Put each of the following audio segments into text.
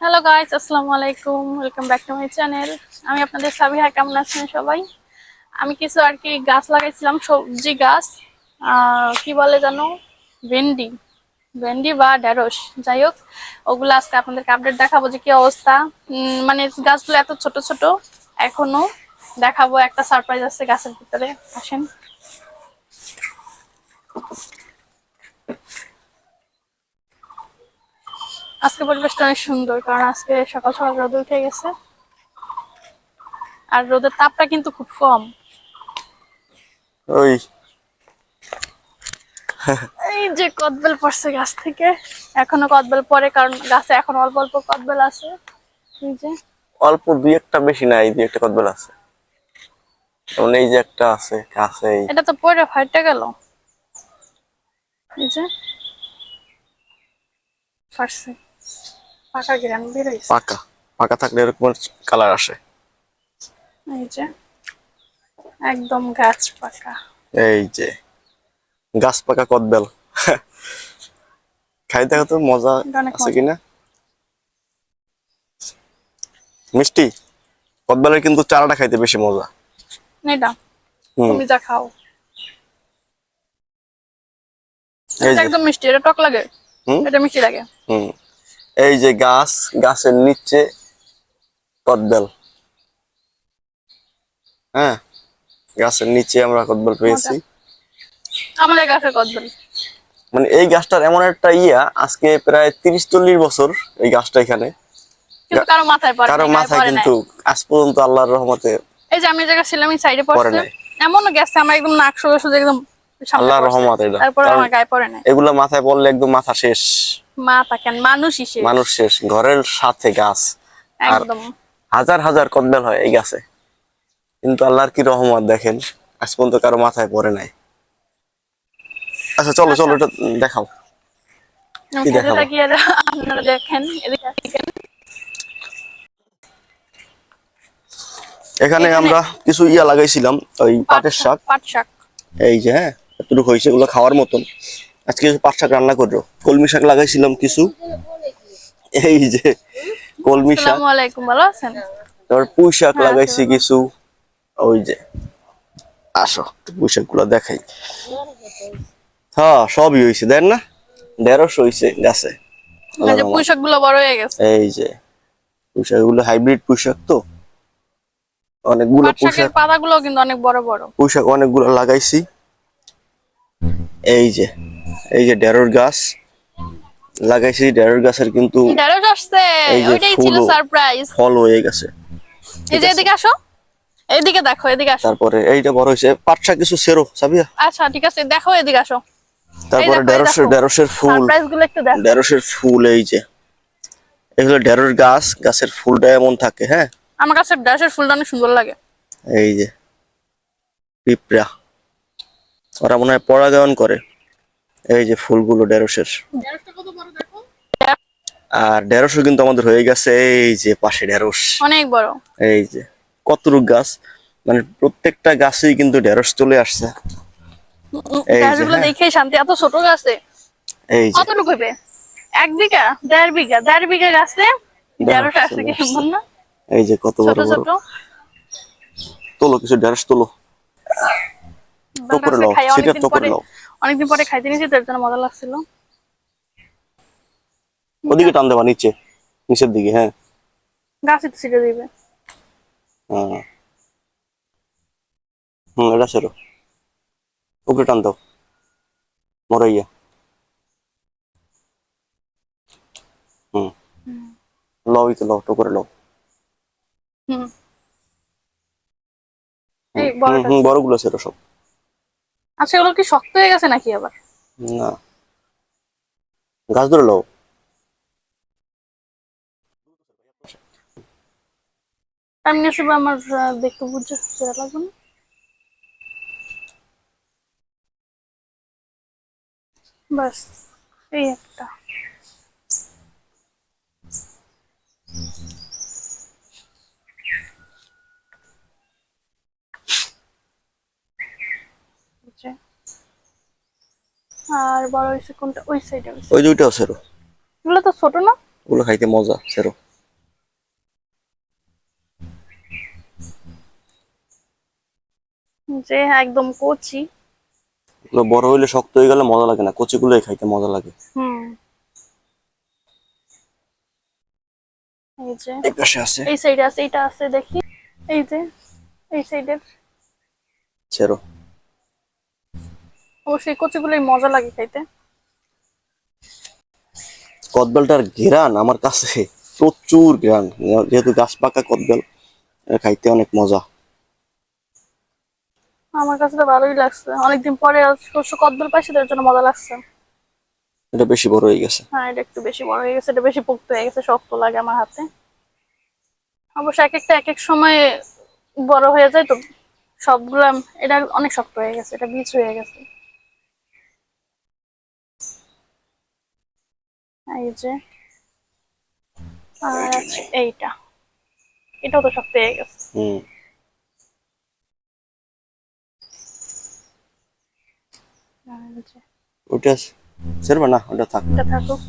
Hello guys আসসালামু আলাইকুম welcome back to my channel আমি আপনাদের সাবিহা, কেমন আছেন সবাই? আমি কিছু আর কি গাছ লাগাইছিলাম, সবজি গাছ। কি বলে জানো? ভেন্ডি। ভেন্ডি বা ঢেঁড়স। যাই হোক, ওগুলো আজকে আপনাদেরকে আপডেট দেখাবো যে কি অবস্থা। মানে গাছগুলো এত ছোট ছোট, এখনও দেখাবো। একটা সারপ্রাইজ আছে গাছের ভিতরে। আসেন। আজকে পরিবেশটা অনেক সুন্দর কারণ আজকে সকাল সকাল রোদ উঠে গেছে। আর রোদের তাপটা কিন্তু খুব কম। ওই। এই যে কদবেল পড়ছে গাছ থেকে এখনও কদবেল পড়ে কারণ গাছে এখন অল্প অল্প কদবেল আছে। এই যে। অল্প দুই একটা বেশি নাই দুই একটা কদবেল আছে। যেমন এই যে একটা আছে কাছে এটা তো পড়ে ফাইটে গেল। এই যে। ফাটছে। পাকা পাকা পাকা থাকলে এরকম কালার আসে। এই যে একদম গাছ পাকা। এই যে গাছ পাকা কদবেল। খাই দেখো তো মজা আছে কিনা? মিষ্টি কদবেলের কিন্তু চারাটা খাইতে বেশি মজা। এটা তুমি যা খাও। এই এটা যে। একদম মিষ্টি এটা টক লাগে। হুম? এটা মিষ্টি লাগে। হুম। এই যে গাছ গাছের নিচে কদবেল। হ্যাঁ গাছের নিচে আমরা কদবেল পেয়েছি। আমাদের গাছের কদবেল। মানে এই গাছটার এমন একটা ইয়া আজকে প্রায় তিরিশ চল্লিশ বছর এই গাছটা এখানে। কারও মাথায় কারও মাথায় কিন্তু আজ পর্যন্ত আল্লাহর রহমতে এই যে আমি জায়গা ছিলাম এই সাইডে পড়ছে। নাই। এমনও গেছে আমার একদম নাক সোজা সোজা একদম আল্লাহর রহমত এটা। তারপরে আমার গায়ে পড়ে নাই। এগুলা মাথায় পড়লে একদম মাথা শেষ। মা মানুষই সে মানুষ শেষ ঘরের সাথে গাছ। আর হাজার হাজার হয় এই গাছে। কিন্তু আল্লাহর কি রহমত দেখেন আজ পর্যন্ত কারও মাথায় পড়ে নাই। আচ্ছা চলো চলো এটা দেখাও। কি দেখাবো? আপনারা দেখেন। এখানে আমরা কিছু ইয়া লাগাইছিলাম ওই পাটের শাক। পাট শাক। এই যে হ্যাঁ এতটুকু হয়েছে এগুলো খাওয়ার মতন। আজকে কিছু পাট শাক রান্না করব। কলমি শাক লাগাইছিলাম কিছু। এই যে কলমি শাক। আসসালামু আলাইকুম ভালো আছেন? তারপর পুঁই শাক হ্যাঁ, লাগাইছি কিছু। ওই যে আসো পুঁই শাকগুলো দেখাই। হ্যাঁ সবই হয়েছে দেন না? ঢেঁড়স হয়েছে গাছে। পুঁই শাকগুলো বড় হয়ে গেছে। এই যে পুঁই শাকগুলো হাইব্রিড পুঁই শাক তো। অনেকগুলো পুঁই শাক পাতাগুলো কিন্তু অনেক বড় বড়। পুঁই শাক অনেকগুলো লাগাইছি। এই যে এই যে ঢেঁড়স গাছ। লাগাইছি ঢেঁড়স গাছের কিন্তু ঢেঁড়স আসছে ওইটাই ছিল সারপ্রাইজ ফল হয়ে গেছে। এই যে এদিকে আসো এদিকে দেখো এদিকে আসো। তারপরে এইটা বড় পাট শাক কিছু সেরো সাবিয়া। আচ্ছা ঠিক আছে দেখো এদিকে আসো। তারপরে দেখো। ঢেঁড়সের ফুল। সারপ্রাইজগুলো একটু দেখো। ঢেঁড়সের ফুল এই যে এগুলো ঢেঁড়স গাছ গাছের ফুলটা এমন থাকে হ্যাঁ? আমার কাছে ঢেঁড়সের ফুলটা অনেক সুন্দর লাগে। এই যে পিঁপড়া। ওরা মনে হয় পরাগায়ন করে। এই যে ফুলগুলো ঢেঁড়সের। আর ঢেঁড়সও কিন্তু আমাদের হয়ে গেছে এই যে পাশে ঢেঁড়স। অনেক বড়। এই যে কতটুক গাছ? মানে প্রত্যেকটা গাছেই কিন্তু ঢেঁড়স চলে আসছে। এই যে, ঢেঁড়সগুলো হ্যাঁ। দেখে শান্তি এত ছোট গাছে। এই যে। কতটুকু এক বিঘা? দেড় বিঘা? দেড় বিঘা গাছে ঢেঁড়স আসছে কি? না। এই যে কত বড় বড়। তোলো কিছু ঢেঁড়স তোলো। খাই অনেকদিন পরে অনেকদিন পরে খাইতে নিয়েছি তার জন্য মজা লাগছিল। ওদিকে টান দেবা নিচে। নিচের দিকে হ্যাঁ। গাছে তো ছিটে দিবে। হ্যাঁ। হুম এটা সেরো উপরে টান দাও। মরাইয়া। হুম। লও ইতে লও টুকরে লও। হুম। বড়গুলো সেরো সব। আচ্ছা এগুলো কি শক্ত হয়ে গেছে নাকি আবার? না। গাছ ধরে লও। আমি হিসেবে আমার দেখতে বুঝতে সেরা লাগবে না। বাস এই একটা। আর বড় হইছে কোনটা? ওই সাইডে ওই দুইটাও সেরো এগুলো তো ছোট না? ওগুলো খাইতে মজা সেরো যে একদম কচি। এগুলো বড় হইলে শক্ত হয়ে গেলে মজা লাগে না কচিগুলোই খাইতে মজা লাগে। হুম। এই যে। আছে। এই সাইডে আছে এটা আছে দেখি। এই যে এই সাইডের সেরো অবশ্যই কচিগুলোই মজা লাগে খাইতে। কদবেলটার ঘেরান আমার কাছে প্রচুর ঘেরান। যেহেতু গাছ পাকা কদবেল খাইতে অনেক মজা। আমার কাছে তো ভালোই লাগছে। অনেকদিন পরে শস্য কদ্দুর পাইছে তার জন্য মজা লাগছে। এটা বেশি বড় হয়ে গেছে। হ্যাঁ এটা একটু বেশি বড় হয়ে গেছে এটা বেশি পোক্ত হয়ে গেছে শক্ত লাগে আমার হাতে। অবশ্য এক একটা এক এক সময় বড় হয়ে যায় তো সবগুলা এটা অনেক শক্ত হয়ে গেছে এটা বীজ হয়ে গেছে। এই যে আর এইটা। এটাও তো শক্ত হয়ে গেছে। ছেড়বে না ওটা থাক। এটা থাকুক।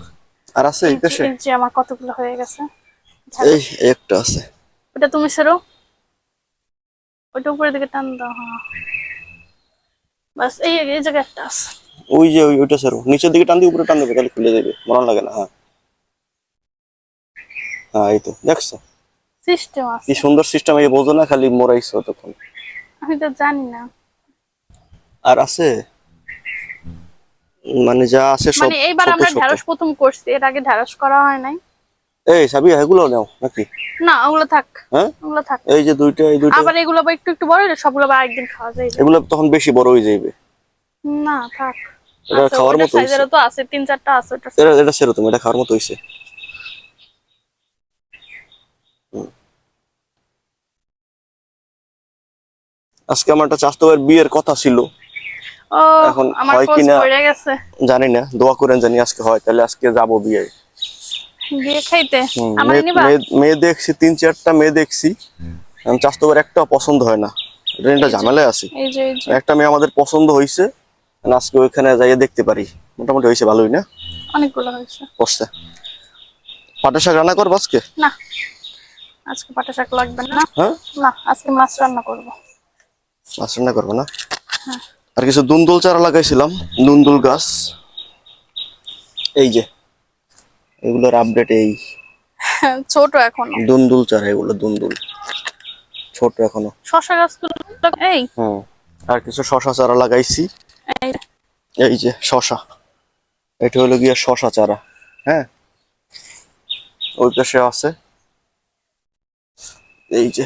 আর আছে এই এই পাশে যে আমার কতগুলো হয়ে গেছে। এই একটা আছে। ওটা তুমি সেরো। ওটা উপরের দিকে টান দাও হ্যাঁ। বাস এই এই জায়গায় একটা আছে। ওই যে ওইটা ছেড়ো নিচের দিকে টান দিয়ে উপরে টান দেবে তাহলে খুলে যাবে মনে লাগে না হ্যাঁ। হ্যাঁ এই তো দেখছ সিস্টেম আছে। কি সুন্দর সিস্টেম এই বোঝো না খালি মোরাইছো তখন। আমি তো জানি না। আর আছে? মানে যা আছে সব মানে এইবার আমরা। ঢেঁড়স প্রথম করছি এর আগে ঢেঁড়স করা হয় নাই। এই সাবি এগুলো নাও নাকি? না ওগুলো থাক। হ্যাঁ? ওগুলো থাক। এই যে দুইটা এই দুইটা। আবার এগুলো আবার একটু একটু বড় হলে সবগুলো আবার একদিন খাওয়া যায় এগুলো তখন বেশি বড় হয়ে যাবে না থাক। এটা খাওয়ার মতো। সাইজেরও তো আছে তিন চারটা আছে এটা এটা এটা খাওয়ার মতো হইছে। আজকে আমার একটা চাস্তো ভাইয়ের বিয়ের কথা ছিল। এখন হয় কিনা- জানি না দোয়া করেন জানি আজকে হয় তাহলে আজকে যাব বিয়ে বিয়ে খাইতে? মেয়ে- দেখছি তিন চারটা মেয়ে দেখছি। আমি চাস্তো ভাইয়ের একটা পছন্দ হয় না। এটা ঝামেলায় আছি। একটা মেয়ে আমাদের পছন্দ হয়েছে আজকে ওইখানে যাইয়ে দেখতে পারি। মোটামুটি হয়েছে ভালোই না? অনেকগুলো হয়েছে। বসছে পাটা শাক রান্না করব আজকে? না আজকে পাটা শাক লাগবে না। হ্যাঁ? না আজকে মাছ রান্না করব। মাছ রান্না করব না? আর কিছু দুন্দুল চারা লাগাইছিলাম দুন্দুল গাছ। এই যে এগুলোর আপডেট এই। ছোট এখনও। দুন্দুল চারা এগুলো দুন্দুল। ছোট এখনও। শশা গাছগুলো এই। হুম আর কিছু শশা চারা লাগাইছি। এই যে শশা। এটা হলো গিয়ে শশা চারা হ্যাঁ? ওই পাশে আছে। এই যে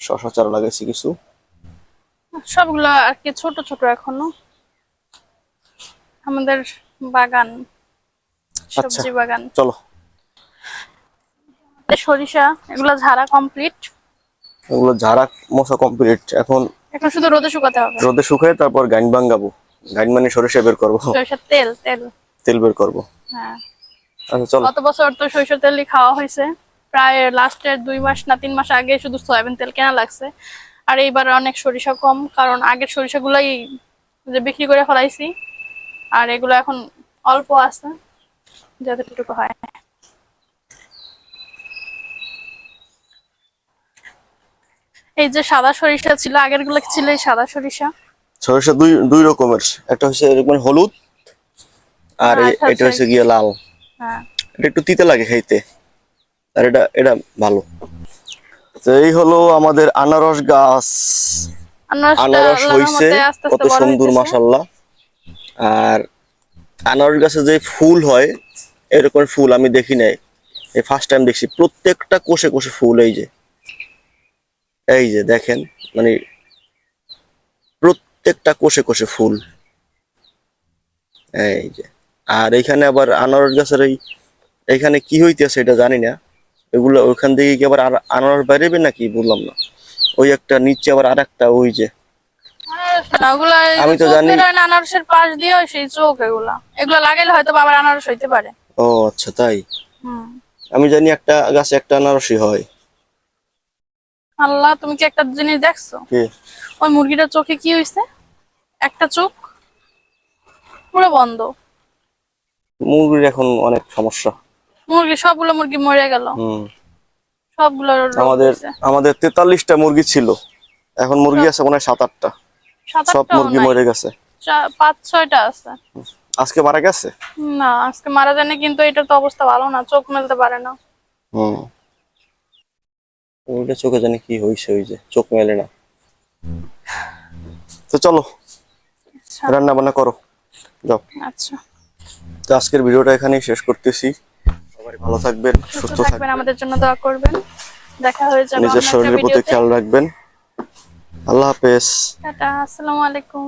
শশা চারা লাগাইছি কিছু। সবগুলো আর কি ছোট ছোট এখনও। আমাদের বাগান সবজি বাগান। চলো। সরিষা এগুলো ঝাড়া কমপ্লিট এগুলো ঝাড়া মশা কমপ্লিট এখন এখন শুধু রোদে শুকাতে হবে। রোদে শুকায় তারপর গাইন ভাঙ্গাবো গাইন মানে সরিষা বের করব। সরিষার তেল তেল। তেল বের করব। হ্যাঁ। আচ্ছা চলো। গত বছর তো সরিষার তেলই খাওয়া হয়েছে। প্রায় লাস্টের দুই মাস না তিন মাস আগে শুধু সয়াবিন তেল কেনা লাগছে। আর এইবার অনেক সরিষা কম কারণ আগের সরিষাগুলাই যে বিক্রি করে ফেলাইছি আর এগুলো এখন অল্প আছে যতটুকু হয়। এই যে সাদা সরিষা ছিল আগেরগুলো ছিল এই সাদা সরিষা? সরিষা দুই দুই রকমের। একটা হচ্ছে এরকম হলুদ আর এ- একটা এটা হচ্ছে হচ্ছে গিয়ে লাল। হ্যাঁ। এটা একটু তিতে লাগে খাইতে আর এটা এটা ভালো। তো এই হলো আমাদের আনারস গাছ। আনারস হইছে কত সুন্দর। মাসাল্লাহ আর আনারস গাছে যে ফুল হয় এরকম ফুল আমি দেখি নাই। এই ফার্স্ট টাইম দেখছি প্রত্যেকটা কোষে কোষে ফুল এই যে। এই যে দেখেন মানে প্রত্যেকটা কোষে কোষে ফুল। এই যে আর এখানে আবার আনারস গাছের এই এখানে কি হইতেছে এটা জানি না। এগুলো ওইখান থেকে কি আবার আনারস বেরোবে নাকি? বললাম না। ওই একটা নিচে আবার আর একটা ওই যে। এই আমি তো জানি- হয় আনারসের পাশ দিয়ে হয় সেই চোখ এগুলা। এগুলা লাগাইলে হয়তো আবার আনারস হইতে পারে। ও আচ্ছা তাই? আমি জানি একটা গাছে একটা আনারসই হয়। আল্লাহ তুমি কি একটা জিনিস দেখছ? ওই মুরগিটার চোখে কি হয়েছে একটা চোখ পুরো বন্ধ। মুরগির এখন অনেক সমস্যা। মুরগি সবগুলো মুরগি মরে গেল। হুম। সবগুলো আমাদের। আমাদের তেতাল্লিশটা মুরগি ছিল। এখন মুরগি আছে মনে হয় সাত আটটা সব মুরগি মরে গেছে। পাঁচ ছয়টা আছে। আজকে মারা গেছে? না আজকে মারা যায়নি কিন্তু এটার তো অবস্থা ভালো না চোখ মেলতে পারে না। হুম। ওইটা চোখে জানি কি হয়েছে ওই যে চোখ মেলে না। তো চলো আচ্ছা। রান্না বান্না করো যাও। আচ্ছা। তো আজকের ভিডিওটা এখানেই শেষ করতেছি। সবাই ভালো থাকবেন সুস্থ থাকবেন আমাদের জন্য দোয়া করবেন। দেখা হয়ে যাবে নিজের শরীরের প্রতি খেয়াল রাখবেন। আল্লাহ হাফেজ। টাটা আসসালামু আলাইকুম।